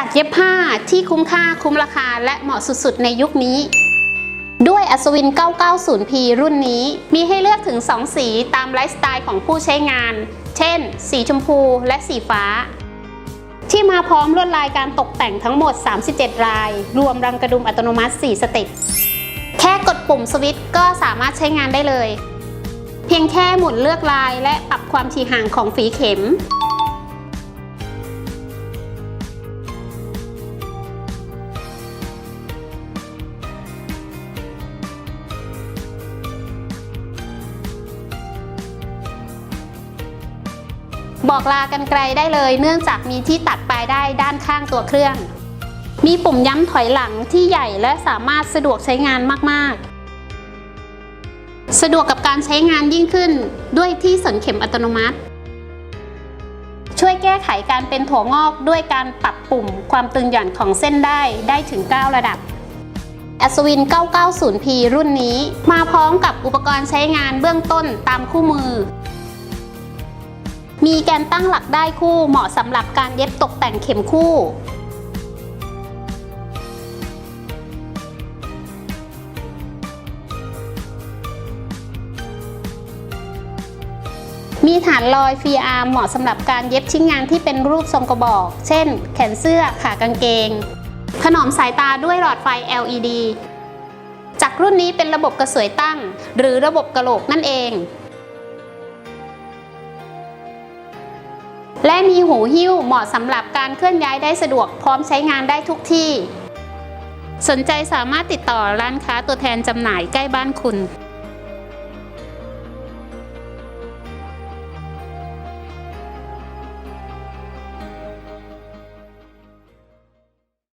จากเย็บผ้าที่คุ้มค่าคุ้มราคาและเหมาะสุดๆ ในยุคนี้ ด้วยอัศวิน 990P รุ่นนี้มีให้เลือกถึง 2 สีตามไลฟ์สไตล์ของผู้ใช้งาน เช่น สีชมพูและสีฟ้า ที่มาพร้อมลวดลายการตกแต่งทั้งหมด 37 ลาย รวมรังกระดุมอัตโนมัติ 4 สเต็ปแค่กดปุ่มสวิตช์ก็สามารถใช้งานได้เลย เพียงแค่หมุนเลือกลายและปรับความถี่ห่างของฝีเข็ม บอกลากันไกลได้เลย เนื่องจากมีที่ตัดปลายได้ด้านข้างตัวเครื่อง มีปุ่มย้ำถอยหลังที่ใหญ่และสามารถสะดวกใช้งานมากๆ สะดวกกับการใช้งานยิ่งขึ้นด้วยที่สนเข็มอัตโนมัติ ช่วยแก้ไขการเป็นถั่วงอกด้วยการปรับปุ่มความตึงหย่อนของเส้นได้ได้ถึง 9 ระดับอัศวิน 990P รุ่นนี้ มาพร้อมกับอุปกรณ์ใช้งานเบื้องต้นตามคู่มือ มีแกนตั้งหลักได้คู่เหมาะสำหรับการเย็บตกแต่งเข็มคู่ มีฐานลอยฟรีอาร์มเหมาะสำหรับการเย็บชิ้นงานที่เป็นรูปทรงกระบอก เช่น แขนเสื้อ ขากางเกงถนอมสายตาด้วยหลอดไฟ LED จากรุ่นนี้เป็นระบบกระสวยตั้ง หรือระบบกระโหลกนั่นเอง และมีหูหิ้วเหมาะสำหรับการเคลื่อนย้ายได้สะดวกพร้อมใช้งานได้ทุกที่ สนใจสามารถติดต่อร้านค้าตัวแทนจำหน่ายใกล้บ้านคุณ